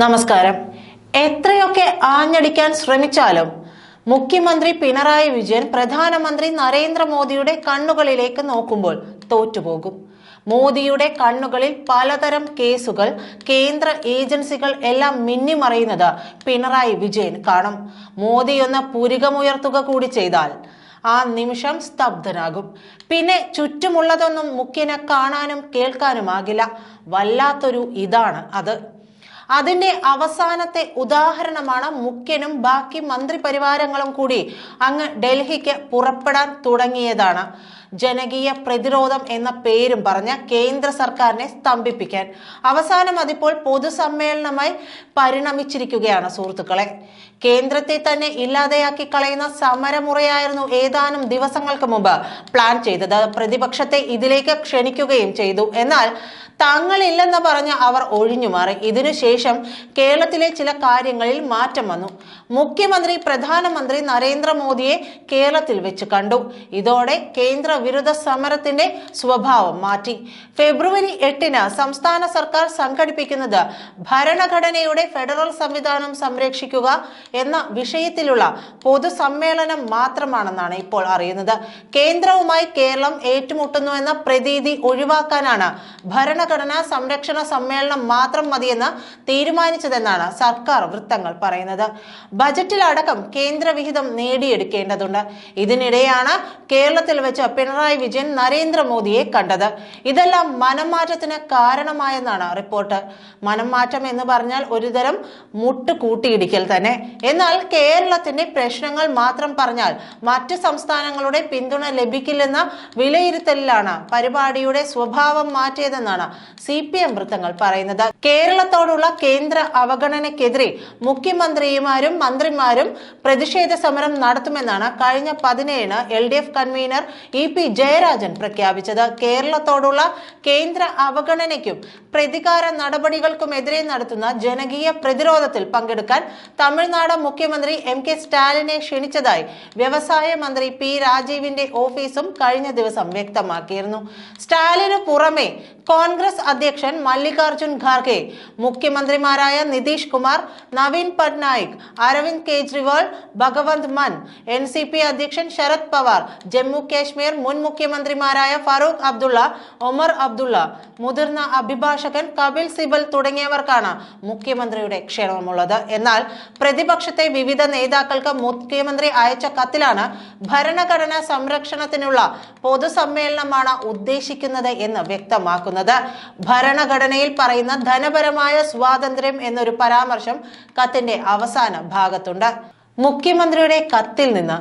നമസ്കാരം. എത്രയൊക്കെ ആഞ്ഞടിക്കാൻ ശ്രമിച്ചാലും മുഖ്യമന്ത്രി പിണറായി വിജയൻ പ്രധാനമന്ത്രി നരേന്ദ്രമോദിയുടെ കണ്ണുകളിലേക്ക് നോക്കുമ്പോൾ തോറ്റുപോകും. മോദിയുടെ കണ്ണുകളിൽ പലതരം കേസുകൾ കേന്ദ്ര ഏജൻസികൾ എല്ലാം മിന്നിമറയുന്നത് പിണറായി വിജയൻ കാണും. മോദി എന്ന പുരികമുയർത്തുക കൂടി ചെയ്താൽ ആ നിമിഷം സ്തബ്ധനാകും. പിന്നെ ചുറ്റുമുള്ളതൊന്നും മുഖ്യനെ കാണാനും കേൾക്കാനുമാകില്ല. വല്ലാത്തൊരു ഇതാണ് അത്. അതിന്റെ അവസാനത്തെ ഉദാഹരണമാണ് മുഖ്യനും ബാക്കി മന്ത്രിപരിവാരങ്ങളും കൂടി അങ്ങ് ഡൽഹിക്ക് പുറപ്പെടാൻ തുടങ്ങിയതാണ്. ജനകീയ പ്രതിരോധം എന്ന പേരും പറഞ്ഞ കേന്ദ്ര സർക്കാരിനെ സ്തംഭിപ്പിക്കാൻ. അവസാനം അതിപ്പോൾ പൊതുസമ്മേളനമായി പരിണമിച്ചിരിക്കുകയാണ് സുഹൃത്തുക്കളെ. കേന്ദ്രത്തെ തന്നെ ഇല്ലാതെയാക്കി കളയുന്ന സമരമുറയായിരുന്നു ഏതാനും ദിവസങ്ങൾക്ക് മുമ്പ് പ്ലാൻ ചെയ്തത്. പ്രതിപക്ഷത്തെ ഇതിലേക്ക് ക്ഷണിക്കുകയും ചെയ്തു. എന്നാൽ തങ്ങളില്ലെന്ന് പറഞ്ഞ് അവർ ഒഴിഞ്ഞു മാറി. ഇതിനുശേഷം കേരളത്തിലെ ചില കാര്യങ്ങളിൽ മാറ്റം വന്നു. മുഖ്യമന്ത്രി പ്രധാനമന്ത്രി നരേന്ദ്രമോദിയെ കേരളത്തിൽ വെച്ച് കണ്ടു. ഇതോടെ കേന്ദ്ര വിരുദ്ധ സമരത്തിന്റെ സ്വഭാവം മാറ്റി. ഫെബ്രുവരി എട്ടിന് സംസ്ഥാന സർക്കാർ സംഘടിപ്പിക്കുന്നത് ഭരണഘടനയുടെ ഫെഡറൽ സംവിധാനം സംരക്ഷിക്കുക എന്ന വിഷയത്തിലുള്ള പൊതുസമ്മേളനം മാത്രമാണെന്നാണ് ഇപ്പോൾ അറിയുന്നത്. കേന്ദ്രവുമായി കേരളം ഏറ്റുമുട്ടുന്നു എന്ന പ്രതീതി ഒഴിവാക്കാനാണ് ഭരണഘടനാ സംരക്ഷണ സമ്മേളനം മാത്രം മതിയെന്ന് തീരുമാനിച്ചതെന്നാണ് സർക്കാർ വൃത്തങ്ങൾ പറയുന്നത്. ബജറ്റിലടക്കം കേന്ദ്രവിഹിതം നേടിയെടുക്കേണ്ടതുണ്ട്. ഇതിനിടെയാണ് കേരളത്തിൽ വെച്ച് പിണറായി വിജയൻ നരേന്ദ്രമോദിയെ കണ്ടത്. ഇതെല്ലാം മനംമാറ്റത്തിന് കാരണമായെന്നാണ് റിപ്പോർട്ട്. മനംമാറ്റം എന്ന് പറഞ്ഞാൽ ഒരുതരം മുട്ട് കൂട്ടിയിടിക്കൽ തന്നെ. എന്നാൽ കേരളത്തിന്റെ പ്രശ്നങ്ങൾ മാത്രം പറഞ്ഞാൽ മറ്റ് സംസ്ഥാനങ്ങളുടെ പിന്തുണ ലഭിക്കില്ലെന്ന വിലയിരുത്തലിലാണ് പരിപാടിയുടെ സ്വഭാവം മാറ്റിയതെന്നാണ് സി പി എം വൃത്തങ്ങൾ പറയുന്നത്. കേരളത്തോടുള്ള കേന്ദ്ര അവഗണനയ്ക്കെതിരെ മുഖ്യമന്ത്രിമാരും മന്ത്രിമാരും പ്രതിഷേധ സമരം നടത്തുമെന്നാണ് കഴിഞ്ഞ പതിനേഴിന് L D F convener E P Jayarajan പ്രഖ്യാപിച്ചത്. കേരളത്തോടുള്ള കേന്ദ്ര അവഗണനയ്ക്കും പ്രതികാര നടപടികൾക്കുമെതിരെ നടത്തുന്ന ജനകീയ പ്രതിരോധത്തിൽ പങ്കെടുക്കാൻ തമിഴ്നാട് മുഖ്യമന്ത്രി എം കെ സ്റ്റാലിനെ ക്ഷണിച്ചതായി വ്യവസായ മന്ത്രി പി രാജീവിന്റെ ഓഫീസും കഴിഞ്ഞ ദിവസം വ്യക്തമാക്കിയിരുന്നു. സ്റ്റാലിന് പുറമെ കോൺഗ്രസ് അധ്യക്ഷൻ മല്ലികാർജുൻ ഖാർഗെ മുഖ്യമന്ത്രിമാരായ നിതീഷ് കുമാർ നവീൻ പട്നായിക് അരവിന്ദ് കെജ്രിവാൾ ഭഗവന്ത് മൻ എൻ സി പി അധ്യക്ഷൻ ശരത് പവാർ ജമ്മു കാശ്മീർ മുൻ മുഖ്യമന്ത്രിമാരായ ഫറൂഖ് അബ്ദുള്ള ഒമർ അബ്ദുള്ള മുതിർന്ന അഭിഭാഷകൻ കപിൽ സിബൽ തുടങ്ങിയവർക്കാണ് മുഖ്യമന്ത്രിയുടെ ക്ഷണമുള്ളത് എന്നാൽ പ്രതിപക്ഷത്തെ വിവിധ നേതാക്കൾക്ക് മുഖ്യമന്ത്രി അയച്ച കത്തിലാണ് ഭരണഘടന സംരക്ഷണത്തിനുള്ള പൊതുസമ്മേളനമാണ് ഉദ്ദേശിക്കുന്നത് എന്ന് വ്യക്തമാക്കുന്നത്. ഭരണഘടനയിൽ പറയുന്ന ധനപരമായ സ്വാതന്ത്ര്യം എന്നൊരു പരാമർശം കത്തിന്റെ അവസാന ഭാഗത്തുണ്ട്. മുഖ്യമന്ത്രിയുടെ കത്തിൽ നിന്ന്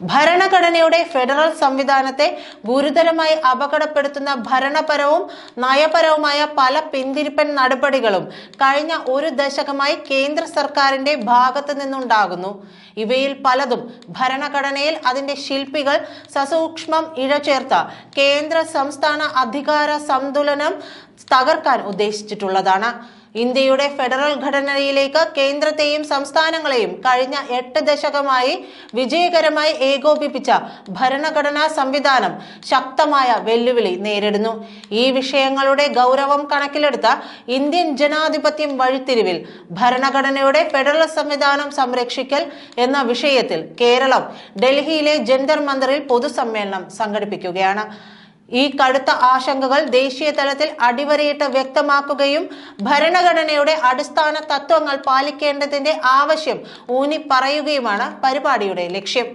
ഭരണഘടനയുടെ ഫെഡറൽ സംവിധാനത്തെ ഗുരുതരമായി അപകടപ്പെടുത്തുന്ന ഭരണപരവും നയപരവുമായ പല പിന്തിരിപ്പൻ നടപടികളും കഴിഞ്ഞ ഒരു ദശകമായി കേന്ദ്ര സർക്കാരിന്റെ ഭാഗത്തു നിന്നുണ്ടാകുന്നു. ഇവയിൽ പലതും ഭരണഘടനയിൽ അതിന്റെ ശില്പികൾ സസൂക്ഷ്മം ഇഴചേർത്ത കേന്ദ്ര സംസ്ഥാന അധികാര സന്തുലനം തകർക്കാൻ ഉദ്ദേശിച്ചിട്ടുള്ളതാണ്. ഇന്ത്യയുടെ ഫെഡറൽ ഘടനയിലേക്ക് കേന്ദ്രത്തെയും സംസ്ഥാനങ്ങളെയും കഴിഞ്ഞ എട്ട് ദശകമായി വിജയകരമായി ഏകോപിപ്പിച്ച ഭരണഘടനാ സംവിധാനം ശക്തമായ വെല്ലുവിളി നേരിടുന്നു. ഈ വിഷയങ്ങളുടെ ഗൗരവം കണക്കിലെടുത്ത ഇന്ത്യൻ ജനാധിപത്യം വഴിത്തിരിവിൽ ഭരണഘടനയുടെ ഫെഡറൽ സംവിധാനം സംരക്ഷിക്കൽ എന്ന വിഷയത്തിൽ കേരളം ഡൽഹിയിലെ ജന്തർ മന്ദറിൽ പൊതുസമ്മേളനം സംഘടിപ്പിക്കുകയാണ്. ഈ കടുത്ത ആശങ്കകൾ ദേശീയ തലത്തിൽ അടിവരയിട്ട് വ്യക്തമാക്കുകയും ഭരണഘടനയുടെ അടിസ്ഥാന തത്വങ്ങൾ പാലിക്കേണ്ടതിന്റെ ആവശ്യം ഊന്നി പറയുകയുമാണ് പരിപാടിയുടെ ലക്ഷ്യം.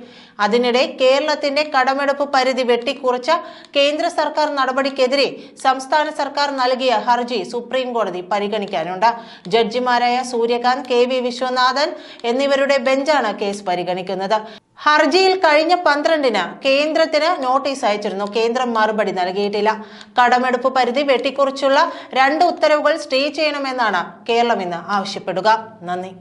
അതിനിടെ കേരളത്തിന്റെ കടമെടുപ്പ് പരിധി വെട്ടിക്കുറച്ച കേന്ദ്ര സർക്കാർ നടപടിക്കെതിരെ സംസ്ഥാന സർക്കാർ നൽകിയ ഹർജി സുപ്രീം കോടതി പരിഗണിക്കാനുണ്ട്. ജഡ്ജിമാരായ സൂര്യകാന്ത് കെ വി വിശ്വനാഥൻ എന്നിവരുടെ ബെഞ്ചാണ് കേസ് പരിഗണിക്കുന്നത്. ഹർജിയിൽ കഴിഞ്ഞ പന്ത്രണ്ടിന് കേന്ദ്രത്തിന് നോട്ടീസ് അയച്ചിരുന്നു. കേന്ദ്രം മറുപടി നൽകിയിട്ടില്ല. കടമെടുപ്പ് പരിധി വെട്ടിക്കുറിച്ചുള്ള രണ്ട് ഉത്തരവുകൾ സ്റ്റേ ചെയ്യണമെന്നാണ് കേരളം ഇന്ന് ആവശ്യപ്പെടുക. നന്ദി.